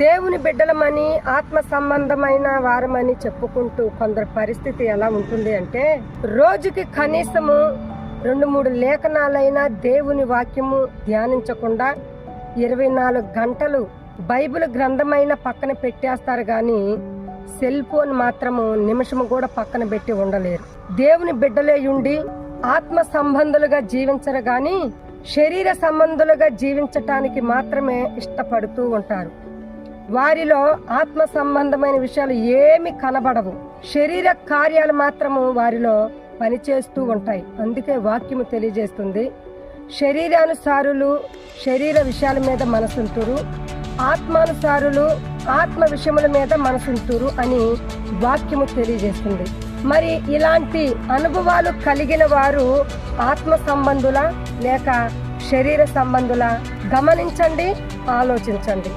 దేవుని బిడ్డలమని ఆత్మ సంబంధమైన వారమని చెప్పుకుంటూ కొందరి పరిస్థితి ఎలా ఉంటుంది అంటే రోజుకి కనీసము రెండు మూడు లేఖనాలైన దేవుని వాక్యము ధ్యానించకుండా ఇరవై నాలుగు గంటలు బైబిల్ గ్రంథమైన పక్కన పెట్టేస్తారు కానీ సెల్ ఫోన్ మాత్రము నిమిషము కూడా పక్కన పెట్టి ఉండలేరు. దేవుని బిడ్డలే ఉండి ఆత్మ సంబంధులుగా జీవించరు గాని శరీర సంబంధులుగా జీవించటానికి మాత్రమే ఇష్టపడుతూ ఉంటారు. వారిలో ఆత్మ సంబంధమైన విషయాలు ఏమి కనబడవు. శరీర కార్యాలు మాత్రము వారిలో పనిచేస్తూ ఉంటాయి. అందుకే వాక్యము తెలియజేస్తుంది. శరీరానుసారులు శరీర విషయాల మీద మనసుంటురు. ఆత్మానుసారులు ఆత్మ విషయముల మీద మనసుంటురు అని వాక్యము తెలియజేస్తుంది. మరి ఇలాంటి అనుభవాలు కలిగిన వారు ఆత్మ సంబంధుల లేక శరీర సంబంధుల గమనించండి ఆలోచించండి.